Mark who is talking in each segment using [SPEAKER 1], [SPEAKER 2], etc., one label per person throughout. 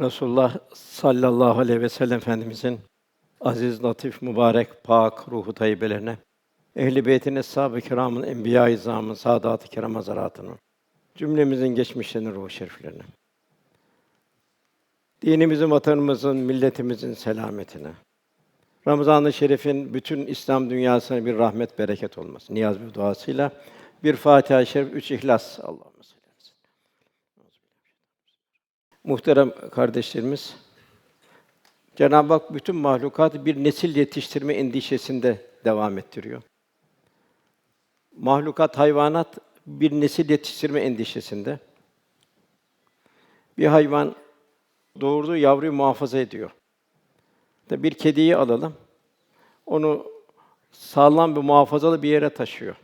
[SPEAKER 1] Resulullah sallallahu aleyhi ve sellem Efendimizin aziz, latif, mübarek, pak ruhu tayyibelerine, ehl-i beytin, eshab-ı kiramın, enbiya-i izamın, saadat-ı kiram cümlemizin geçmişlerinin ruhu şeriflerine, dinimizin, vatanımızın, milletimizin selametine, Ramazan-ı Şerif'in bütün İslam dünyasına bir rahmet, bereket olması niyaz ve duasıyla bir Fatiha-i Şerif, üç İhlas. Allahümme salli aleyhi ve sellem. Muhterem kardeşlerimiz, Cenab-ı Hak bütün mahlukat bir nesil yetiştirme endişesinde devam ettiriyor. Mahlukat, hayvanat bir nesil yetiştirme endişesinde. Bir hayvan doğurduğu yavruyu muhafaza ediyor. Bir kediyi alalım. Onu sağlam bir muhafazalı bir yere taşıyor.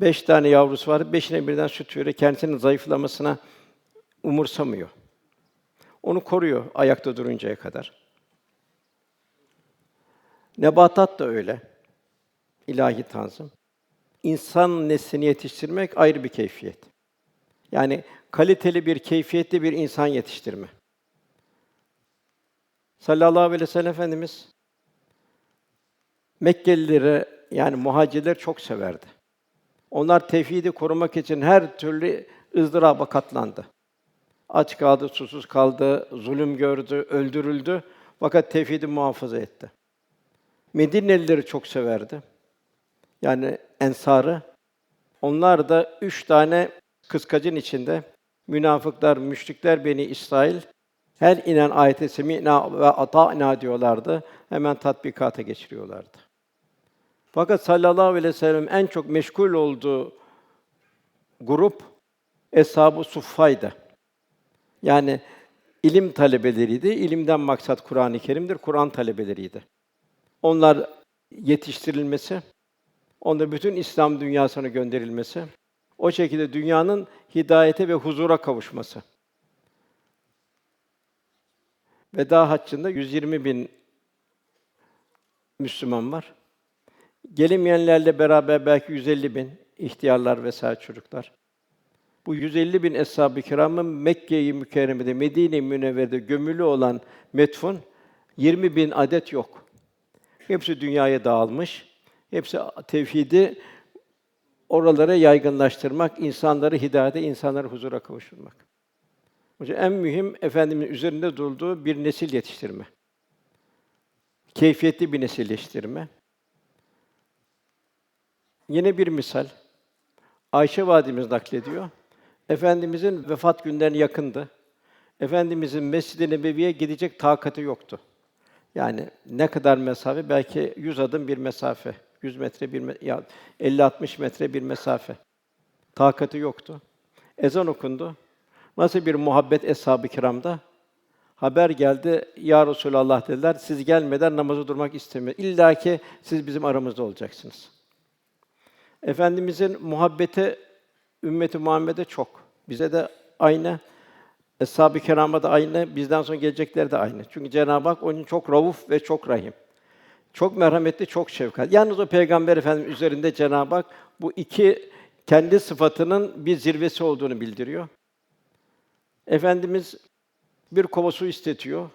[SPEAKER 1] Beş tane yavrusu var, beşine birden süt veriyor. Kendisinin zayıflamasına umursamıyor. Onu koruyor ayakta duruncaya kadar. Nebatat da öyle. İlahi tanzim. İnsan neslini yetiştirmek ayrı bir keyfiyet. Yani kaliteli bir keyfiyetli bir insan yetiştirme. Sallallahu aleyhi ve sellem Efendimiz Mekkelilere yani muhacirler çok severdi. Onlar tevhidi korumak için her türlü ızdıraba katlandı. Aç kaldı, susuz kaldı, zulüm gördü, öldürüldü fakat tevhidi muhafaza etti. Medinelileri çok severdi. Yani ensarı. Onlar da üç tane kıskacın içinde münafıklar, müşrikler beni İsrail her inen ayete semina ve ata'na diyorlardı. Hemen tatbikata geçiriyorlardı. Fakat sallallahu aleyhi ve sellem en çok meşgul olduğu grup Eshab-ı Suffa'ydı. Yani ilim talebeleriydi. İlimden maksat Kur'an-ı Kerim'dir. Kur'an talebeleriydi. Onlar yetiştirilmesi, onda bütün İslam dünyasına gönderilmesi, o şekilde dünyanın hidayete ve huzura kavuşması. Veda haccında 120 bin Müslüman var. Gelemeyenlerle beraber belki 150 bin ihtiyarlar vesaire çocuklar. Bu 150 bin eshab-ı kiramın Mekke-i Mükerreme'de, Medine-i Münevvere'de gömülü olan metfun 20 bin adet yok. Hepsi dünyaya dağılmış. Hepsi tevhidi oralara yaygınlaştırmak, insanları hidayete, insanları huzura kavuşturmak. Hocam en mühim efendimiz üzerinde durduğu bir nesil yetiştirme. Keyfiyetli bir nesil yetiştirme. Yine bir misal. Ayşe validemiz naklediyor. Efendimizin vefat günlerine yakındı. Efendimizin Mescid-i Nebevi'ye gidecek takati yoktu. Yani ne kadar mesafe? Belki 100 adım bir mesafe. 100 metre bir me ya 50-60 metre bir mesafe. Takati yoktu. Ezan okundu. Nasıl bir muhabbet eshab-ı kiramda? Haber geldi, ya Resulallah dediler, siz gelmeden namazı durmak istemiyor. İlla ki siz bizim aramızda olacaksınız. Efendimizin muhabbeti ümmeti Muhammed'e çok. Bize de aynı. Eshab-ı kirama da aynı, bizden sonra gelecekler de aynı. Çünkü Cenab-ı Hak onun çok rauf ve çok rahim. Çok merhametli, çok şefkat. Yalnız o Peygamber Efendimiz üzerinde Cenab-ı Hak bu iki kendi sıfatının bir zirvesi olduğunu bildiriyor. Efendimiz bir kova su istetiyor.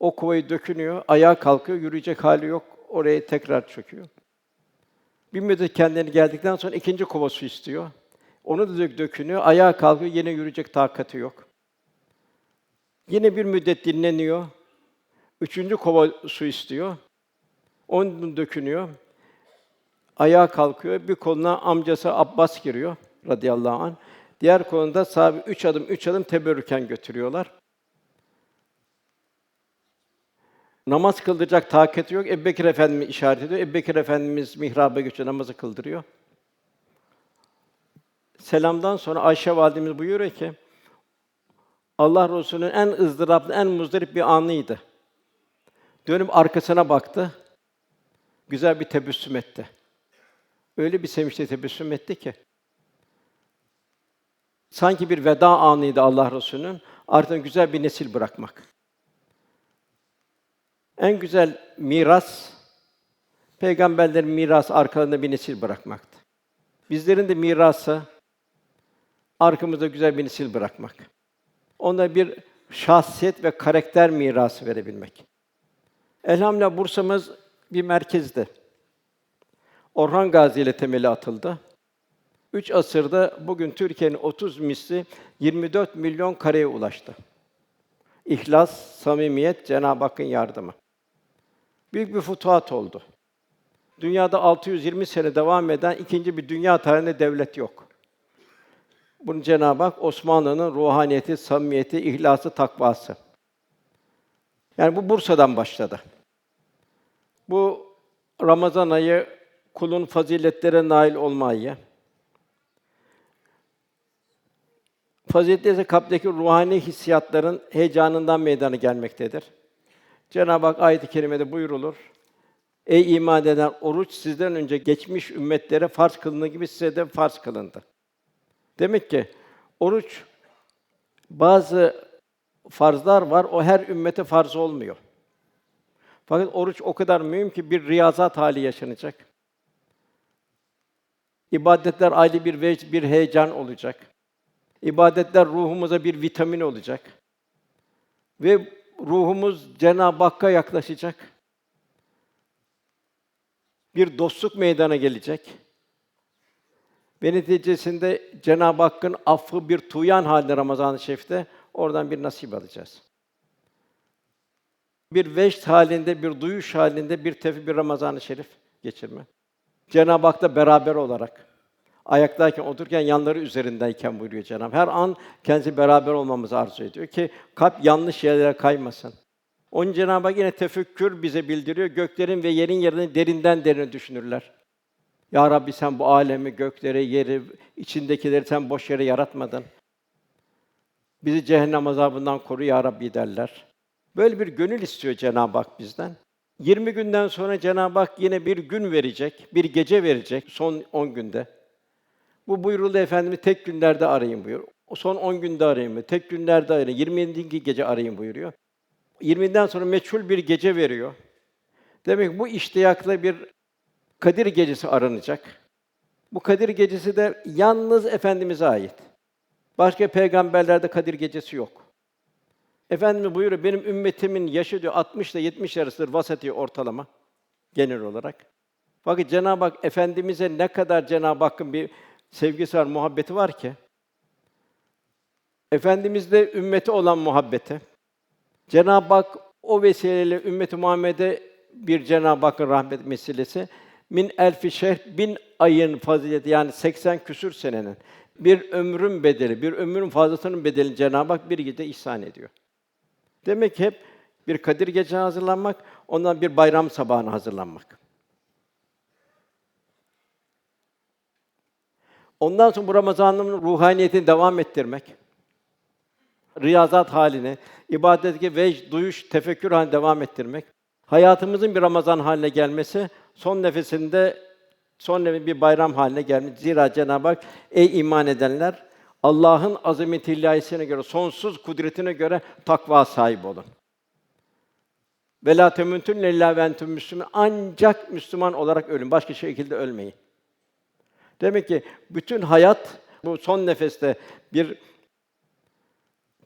[SPEAKER 1] O kovayı dökünüyor, ayağa kalkıyor, yürüyecek hali yok. Oraya tekrar çöküyor. Bir müddet kendine geldikten sonra ikinci kova su istiyor. Onu da dök dökünüyor, ayağa kalkıyor, yine yürüyecek takati yok. Yine bir müddet dinleniyor. Üçüncü kova su istiyor. Onu dökünüyor. Ayağa kalkıyor. Bir koluna amcası Abbas giriyor radıyallahu anh. Diğer konuda sahabe üç adım üç adım teberrüken götürüyorlar. Namaz kıldıracak takati yok. Ebubekir Efendimiz işaret ediyor. Ebubekir Efendimiz mihraba geçiyor, namazı kıldırıyor. Selamdan sonra Ayşe validemiz buyuruyor ki Allah Resulü'nün en ızdıraplı, en muzdarip bir anıydı. Dönüp arkasına baktı. Güzel bir tebessüm etti. Öyle bir sevinçle tebessüm etti ki sanki bir veda anıydı Allah Resulü'nün. Ardından güzel bir nesil bırakmak. En güzel miras peygamberlerin mirası arkalarında bir nesil bırakmaktı. Bizlerin de mirası arkamızda güzel bir nesil bırakmak. Onda bir şahsiyet ve karakter mirası verebilmek. Elhamdülillah Bursa'mız bir merkezdi. Orhan Gazi ile temeli atıldı. Üç asırda bugün Türkiye'nin 30 misli 24 milyon kareye ulaştı. İhlas, samimiyet, Cenab-ı Hakk'ın yardımı. Büyük bir futuhat oldu. Dünyada 620 sene devam eden ikinci bir dünya tarihinde devlet yok. Bunu Cenab-ı Hak Osmanlı'nın ruhaniyeti, samimiyeti, ihlası, takvası. Yani bu Bursa'dan başladı. Bu Ramazan ayı kulun faziletlere nail olma ayı. Faziletler ise kalpteki ruhani hissiyatların heyecanından meydana gelmektedir. Cenab-ı Hak ayet-i kerimede buyurulur. Ey iman eden oruç sizden önce geçmiş ümmetlere farz kılındığı gibi size de farz kılındı. Demek ki oruç bazı farzlar var. O her ümmete farz olmuyor. Fakat oruç o kadar mühim ki bir riyazat hali yaşanacak. İbadetler ayrı bir vecd, bir heyecan olacak. İbadetler ruhumuza bir vitamin olacak. Ve ruhumuz Cenab-ı Hakk'a yaklaşacak. Bir dostluk meydana gelecek. Ve neticesinde Cenab-ı Hakk'ın affı bir tuyan halinde Ramazan-ı Şerif'te oradan bir nasip alacağız. Bir veşt halinde, bir duyuş halinde bir tefi bir Ramazan-ı Şerif geçirme. Cenab-ı Hak'la beraber olarak ayaktayken, otururken yanları üzerindeyken buyuruyor Cenab-ı. Her an kendisi beraber olmamızı arzu ediyor ki kalp yanlış yerlere kaymasın. Onun Cenab-ı Hak yine tefekkür bize bildiriyor. Göklerin ve yerin yerini derinden derine düşünürler. Ya Rabbi sen bu alemi, gökleri, yeri, içindekileri sen boş yere yaratmadın. Bizi cehennem azabından koru ya Rabbi derler. Böyle bir gönül istiyor Cenab-ı Hak bizden. 20 günden sonra Cenab-ı Hak yine bir gün verecek, bir gece verecek son 10 günde. Bu buyuruldu Efendimiz tek günlerde arayın buyur. O son 10 günde arayın buyuruyor. Tek günlerde arayın. 27. gece arayın buyuruyor. 20'den sonra meçhul bir gece veriyor. Demek ki bu iştiyakla bir Kadir gecesi aranacak. Bu Kadir gecesi de yalnız Efendimize ait. Başka peygamberlerde Kadir gecesi yok. Efendimiz buyuruyor, benim ümmetimin yaşı diyor 60 ile 70 arasıdır vasati ortalama genel olarak. Fakat Cenab-ı Hak efendimize ne kadar Cenab-ı Hakk'ın bir sevgisi var, muhabbeti var ki Efendimizde ümmeti olan muhabbeti Cenab-ı Hak o vesileyle ümmeti Muhammed'e bir Cenab-ı Hakk'ın rahmet meselesi min elfi şehr bin ayın fazileti yani 80 küsür senenin bir ömrün bedeli, bir ömrün fazlasının bedelini Cenab-ı Hak bir gece ihsan ediyor. Demek ki hep bir Kadir Gece hazırlanmak, ondan bir bayram sabahına hazırlanmak. Ondan sonra bu Ramazan'ın ruhaniyetini devam ettirmek. Riyazat haline, ibadetteki vecd, duyuş, tefekkür haline devam ettirmek. Hayatımızın bir Ramazan haline gelmesi, son nefesinde son nefes bir bayram haline gelmiş. Zira Cenab-ı Hak ey iman edenler Allah'ın azameti ilahisine göre, sonsuz kudretine göre takva sahibi olun. Ve la temutun illa ve. Ancak Müslüman olarak ölün. Başka şekilde ölmeyin. Demek ki bütün hayat bu son nefeste bir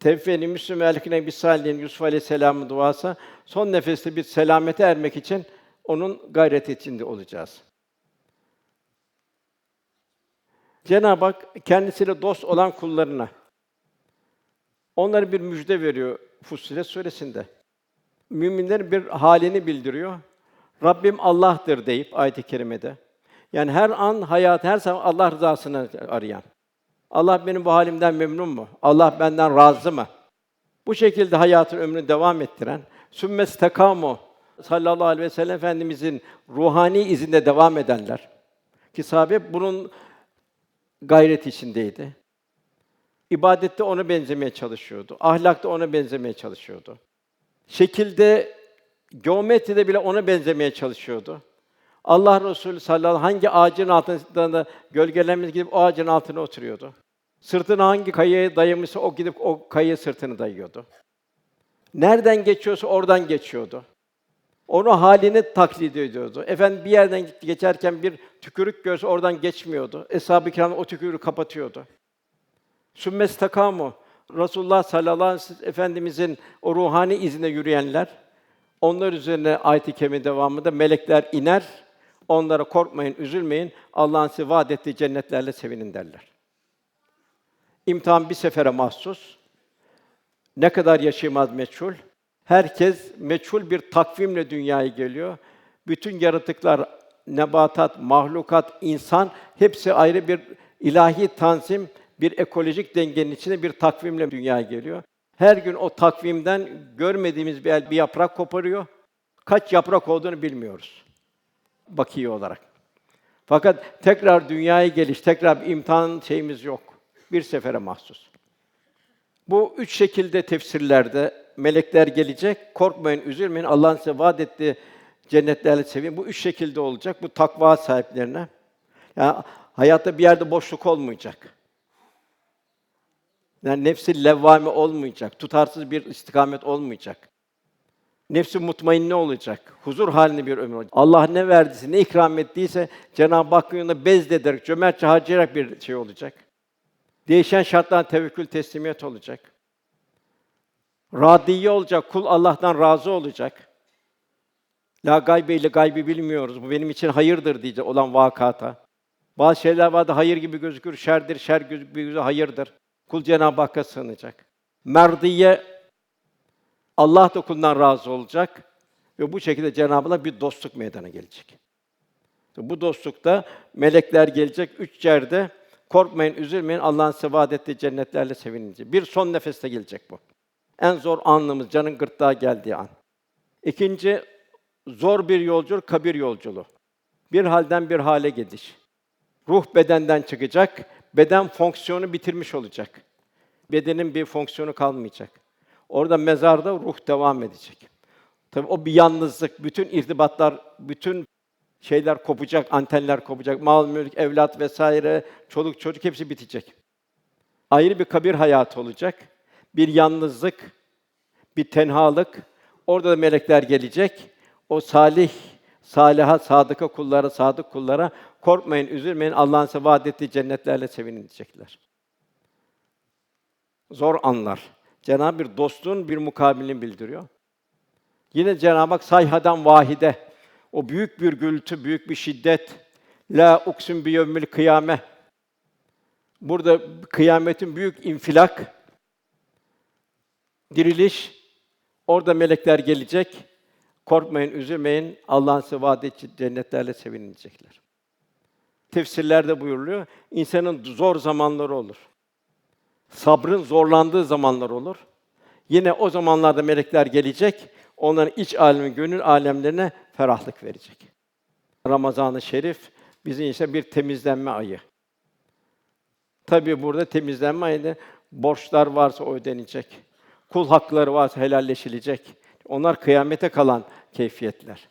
[SPEAKER 1] tevfeni Müslüm elkine bir salihin Yusuf Aleyhisselam'ın duası son nefeste bir selamete ermek için onun gayret içinde olacağız. Cenab-ı Hak kendisiyle dost olan kullarına onlara bir müjde veriyor Fussilet suresinde. Müminlerin bir halini bildiriyor. Rabbim Allah'tır deyip ayet-i kerimede. Yani her an hayat her zaman Allah rızasını arayan. Allah benim bu halimden memnun mu? Allah benden razı mı? Bu şekilde hayatın ömrünü devam ettiren sümmes tekamu sallallahu aleyhi ve sellem efendimizin ruhani izinde devam edenler ki sahabe bunun gayret içindeydi. İbadette ona benzemeye çalışıyordu. Ahlakta ona benzemeye çalışıyordu. Şekilde, geometride bile ona benzemeye çalışıyordu. Allah Resulü sallallahu aleyhi ve sellem hangi ağacın altında gölgelenmiş gidip o ağacın altına oturuyordu. Sırtını hangi kayaya dayamışsa o gidip o kayaya sırtını dayıyordu. Nereden geçiyorsa oradan geçiyordu. Onu halini taklit ediyordu. Efendim bir yerden geçerken bir tükürük görse oradan geçmiyordu. Eshab-ı kiram o tükürüğü kapatıyordu. Sümmes takamu. Resulullah sallallahu aleyhi ve sellem Efendimizin o ruhani izine yürüyenler, onlar üzerine ayet-i kerime devamında melekler iner, onlara korkmayın, üzülmeyin, Allah'ın size vaad ettiği cennetlerle sevinin derler. İmtihan bir sefere mahsus. Ne kadar yaşayamaz meçhul. Herkes meçhul bir takvimle dünyaya geliyor. Bütün yaratıklar, nebatat, mahlukat, insan hepsi ayrı bir ilahi tanzim, bir ekolojik dengenin içinde bir takvimle dünyaya geliyor. Her gün o takvimden görmediğimiz bir, el- bir yaprak koparıyor. Kaç yaprak olduğunu bilmiyoruz. Bakiye olarak. Fakat tekrar dünyaya geliş, tekrar bir imtihan şeyimiz yok. Bir sefere mahsus. Bu üç şekilde tefsirlerde melekler gelecek, korkmayın, üzülmeyin, Allah'ın size vaad ettiği cennetlerle sevin. Bu üç şekilde olacak, bu takva sahiplerine. Yani hayatta bir yerde boşluk olmayacak. Yani nefsi levvame olmayacak, tutarsız bir istikamet olmayacak. Nefsi mutmainne olacak, huzur halinde bir ömür olacak. Allah ne verdiyse, ne ikram ettiyse Cenab-ı Hakk'ın yolunda bezlederek, cömertçe harcayarak bir şey olacak. Değişen şartlarına tevekkül, teslimiyet olacak. Radiye olacak, kul Allah'tan razı olacak. La gaybe ile gaybi bilmiyoruz. Bu benim için hayırdır diyecek olan vakata. Bazı şeyler vardı hayır gibi gözükür, şerdir, şer gibi gözükür, hayırdır. Kul Cenab-ı Hakk'a sığınacak. Merdiye Allah da kulundan razı olacak ve bu şekilde Cenab-ı Allah bir dostluk meydana gelecek. Bu dostlukta melekler gelecek üç yerde korkmayın, üzülmeyin. Allah'ın size vaad ettiği cennetlerle sevinince. Bir son nefeste gelecek bu. En zor anımız canın gırtlağa geldiği an. İkinci zor bir yolculuk kabir yolculuğu. Bir halden bir hale gidiş. Ruh bedenden çıkacak, beden fonksiyonu bitirmiş olacak. Bedenin bir fonksiyonu kalmayacak. Orada mezarda ruh devam edecek. Tabii o bir yalnızlık, bütün irtibatlar, bütün şeyler kopacak, antenler kopacak, mal, mülk, evlat vesaire, çoluk çocuk hepsi bitecek. Ayrı bir kabir hayatı olacak. Bir yalnızlık, bir tenhalık. Orada da melekler gelecek. O salih, saliha, sadıka kullara, sadık kullara korkmayın, üzülmeyin. Allah'ın size vaad ettiği cennetlerle sevinin diyecekler. Zor anlar. Cenab-ı bir dostluğun bir mukabilini bildiriyor. Yine Cenab-ı Hak sayhadan vahide o büyük bir gürültü, büyük bir şiddet. La uksim bi yevmil kıyame. Burada kıyametin büyük infilak, diriliş. Orada melekler gelecek. Korkmayın, üzülmeyin. Allah'ın size vaad ettiği cennetlerle sevinilecekler. Tefsirlerde buyuruluyor. insanın zor zamanları olur. Sabrın zorlandığı zamanlar olur. Yine o zamanlarda melekler gelecek, onların iç alemi, gönül alemlerine ferahlık verecek. Ramazan-ı Şerif bizim için bir temizlenme ayı. Tabii burada temizlenme ayında borçlar varsa ödenecek. Kul hakları varsa helalleşilecek. Onlar kıyamete kalan keyfiyetler.